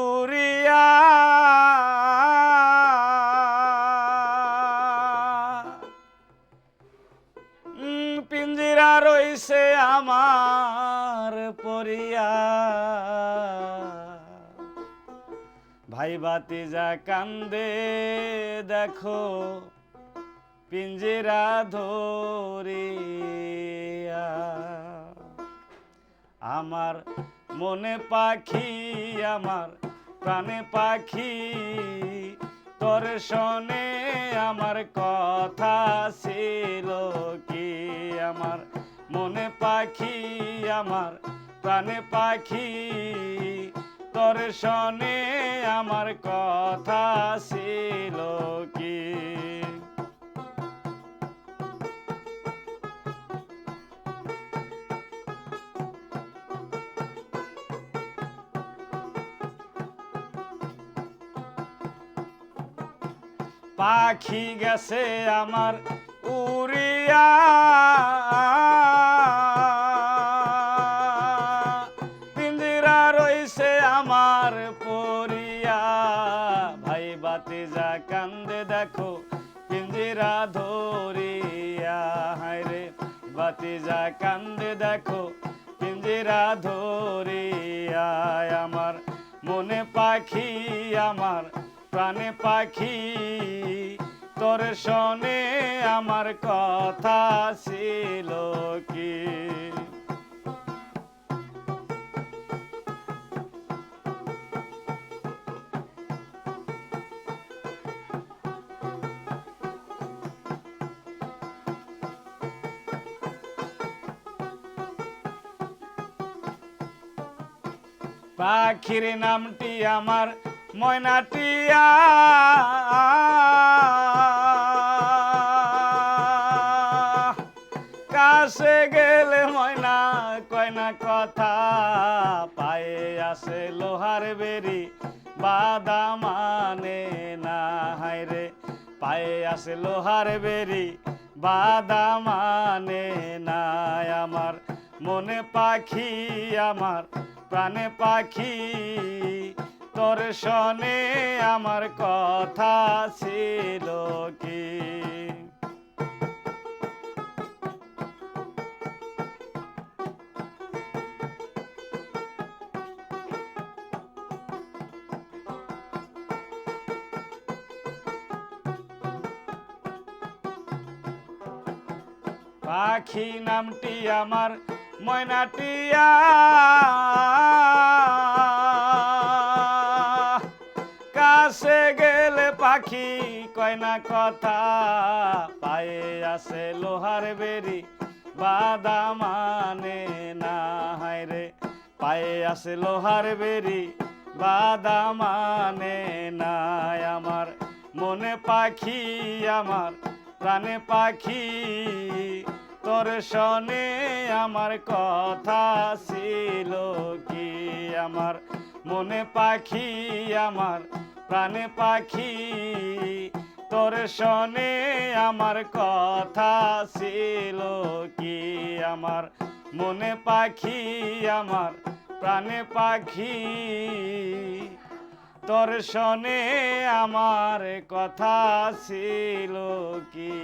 উড়িয়া। উম, পিঞ্জিরা রইছে আমার পরিয়া। ভাই বাতি যা কান্দে দেখো পিঞ্জিরা ধরিয়া। আমার মনে পাখি আমার, প্রাণে পাখি। তোর শোনে আমার কথা ছিল কি আমার? মনে পাখি আমার, প্রাণে পাখি। তোর শোনে আমার কথা ছিল পাখি গেছে আমার উড়িয়া। পিঞ্জিরা রইছে আমার পরিয়া। ভাই বাতি যা কান্দে দেখো পিঞ্জিরা ধরিয়া। হায় রে বাতি যা কান্দে দেখো পিঞ্জিরা ধরিয়া। আমার মনে পাখি আমার প্রাণে পাখি তোর শোনে আমার কথা ছিল কি? পাখির নামটি আমার ময়নাটিয়া। কাছে গেলে ময়না কয়না কথা, পায়ে আসে লোহার বেরি, বাদা মানে না হায়রে পায়ে আসে লোহার বেরি, বাদা মানে না আমার। মনে পাখি আমার, প্রাণে পাখি। শনে আমার কথা ছিল কি? পাখি নামটি আমার ময়নাটিয়া কাছে গেলে পাখি কয়না কথা। পায়ে আসে লোহার বেরি বাদা মানে না হায় রে। পায়ে আসে লোহার বেরি বাদা মানে না আমার মনে পাখি, আমার প্রাণে পাখি। তোর শনে আমার কথা ছিল কি? আমার মনে পাখি, আমার প্রাণে পাখি, তোর শনে আমার কথা ছিল কি? আমার মনে পাখি, আমার প্রাণে পাখি, তোর শনে আমার কথা ছিল কি?